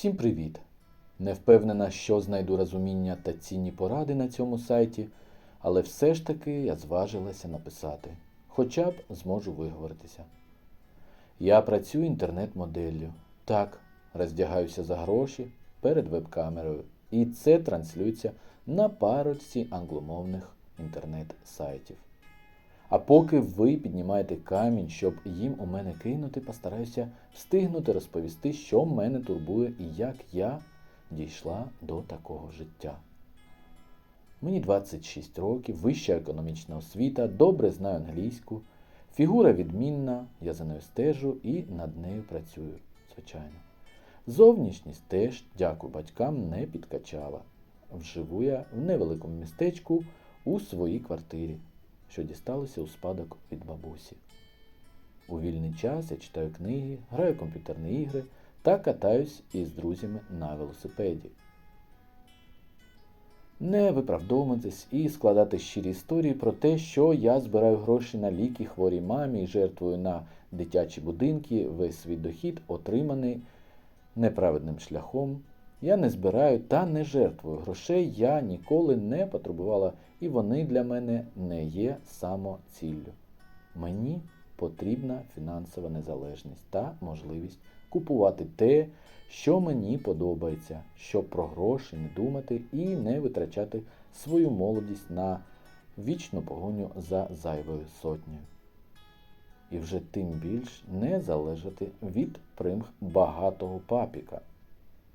Всім привіт! Не впевнена, що знайду розуміння та цінні поради на цьому сайті, але все ж таки я зважилася написати, хоча б зможу виговоритися. Я працюю інтернет-моделлю. Так, роздягаюся за гроші перед веб-камерою, і це транслюється на парочці англомовних інтернет-сайтів. А поки ви піднімаєте камінь, щоб їм у мене кинути, постараюся встигнути розповісти, що мене турбує і як я дійшла до такого життя. Мені 26 років, вища економічна освіта, добре знаю англійську, фігура відмінна, я за нею стежу і над нею працюю, звичайно. Зовнішність теж, дякую батькам, не підкачала. Вживу я в невеликому містечку у своїй квартирі, що дісталося у спадок від бабусі. У вільний час я читаю книги, граю комп'ютерні ігри та катаюсь із друзями на велосипеді. Не виправдовуватись і складати щирі історії про те, що я збираю гроші на ліки хворій мамі і жертвую на дитячі будинки, весь свій дохід отриманий неправедним шляхом. Я не збираю та не жертвую грошей, я ніколи не потребувала, і вони для мене не є самоціллю. Мені потрібна фінансова незалежність та можливість купувати те, що мені подобається, щоб про гроші не думати і не витрачати свою молодість на вічну погоню за зайвою сотнею. І вже тим більш не залежати від примх багатого папіка,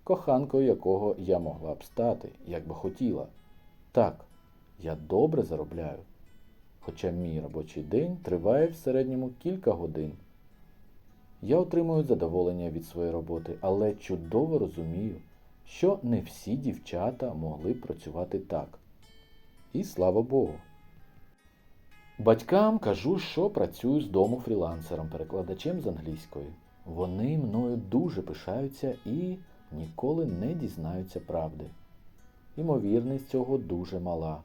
коханкою якого я могла б стати, як би хотіла. Так, я добре заробляю, хоча мій робочий день триває в середньому кілька годин. Я отримую задоволення від своєї роботи, але чудово розумію, що не всі дівчата могли б працювати так. І слава Богу. Батькам кажу, що працюю з дому фрілансером, перекладачем з англійської. Вони мною дуже пишаються і ніколи не дізнаються правди. Ймовірність цього дуже мала.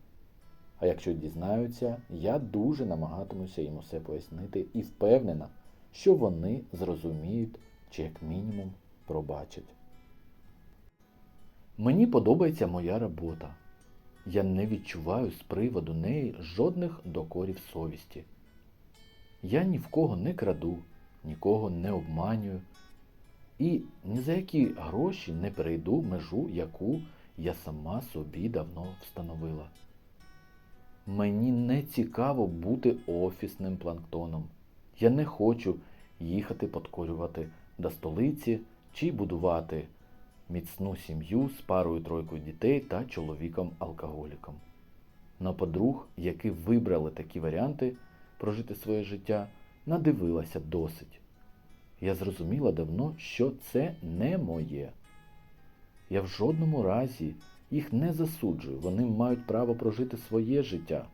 А якщо дізнаються, я дуже намагатимуся їм усе пояснити і впевнена, що вони зрозуміють чи як мінімум пробачать. Мені подобається моя робота. Я не відчуваю з приводу неї жодних докорів совісті. Я ні в кого не краду, нікого не обманюю і ні за які гроші не перейду межу, яку я сама собі давно встановила. Мені не цікаво бути офісним планктоном. Я не хочу їхати подкорювати до столиці чи будувати міцну сім'ю з парою тройкою дітей та чоловіком-алкоголіком. На подруг, які вибрали такі варіанти прожити своє життя, надивилася досить. Я зрозуміла давно, що це не моє. Я в жодному разі їх не засуджую, вони мають право прожити своє життя.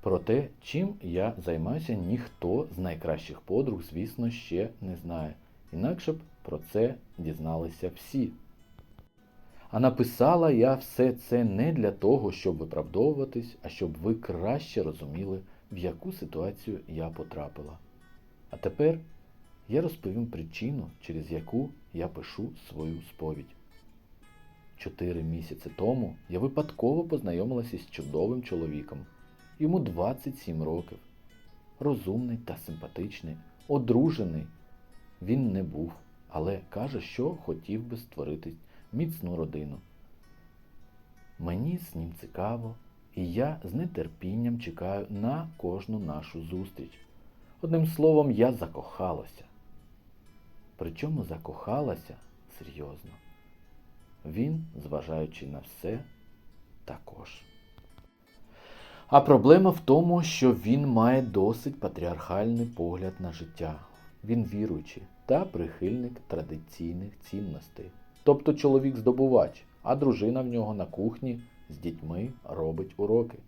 Про те, чим я займаюся, ніхто з найкращих подруг, звісно, ще не знає. Інакше б про це дізналися всі. А написала я все це не для того, щоб виправдовуватись, а щоб ви краще розуміли, в яку ситуацію я потрапила. А тепер я розповім причину, через яку я пишу свою сповідь. Чотири місяці тому я випадково познайомилася з чудовим чоловіком. Йому 27 років. Розумний та симпатичний, одружений. Він не був, але каже, що хотів би створити міцну родину. Мені з ним цікаво, і я з нетерпінням чекаю на кожну нашу зустріч. Одним словом, я закохалася. Причому закохалася серйозно. Він, зважаючи на все, також. А проблема в тому, що він має досить патріархальний погляд на життя. Він віруючий та прихильник традиційних цінностей. Тобто чоловік-здобувач, а дружина в нього на кухні з дітьми робить уроки.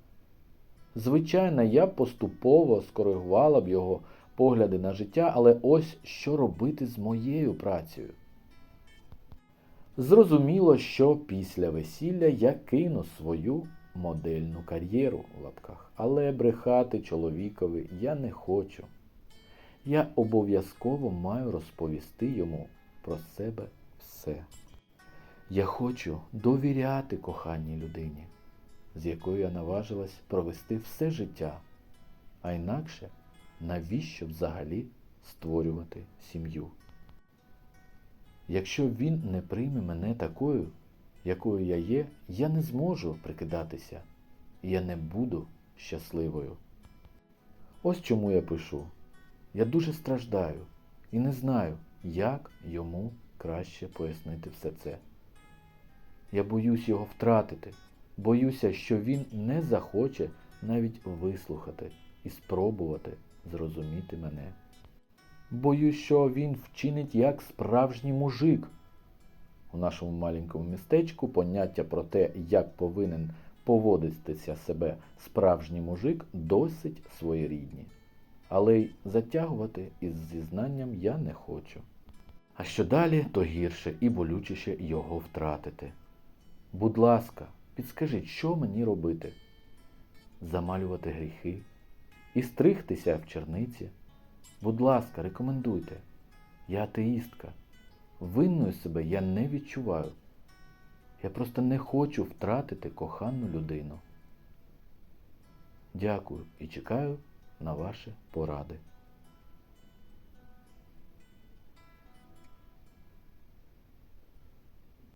Звичайно, я поступово скоригувала б його погляди на життя, але ось що робити з моєю працею. Зрозуміло, що після весілля я кину свою модельну кар'єру в лапках, але брехати чоловікові я не хочу. я обов'язково маю розповісти йому про себе все. Я хочу довіряти коханій людині, з якою я наважилась провести все життя, а інакше навіщо взагалі створювати сім'ю? Якщо він не прийме мене такою, якою я є, я не зможу прикидатися, і я не буду щасливою. Ось чому я пишу. Я дуже страждаю і не знаю, як йому краще пояснити все це. Я боюсь його втратити, боюся, що він не захоче навіть вислухати і спробувати зрозуміти мене. Боюсь, що він вчинить як справжній мужик. У нашому маленькому містечку поняття про те, як повинен поводитися себе справжній мужик, досить своєрідні. Але й затягувати із зізнанням я не хочу. А що далі, то гірше і болючіше його втратити. Будь ласка, підскажіть, що мені робити? Замалювати гріхи і стригтися в черниці. Будь ласка, рекомендуйте. Я атеїстка. Винною себе я не відчуваю. Я просто не хочу втратити кохану людину. Дякую і чекаю на ваші поради.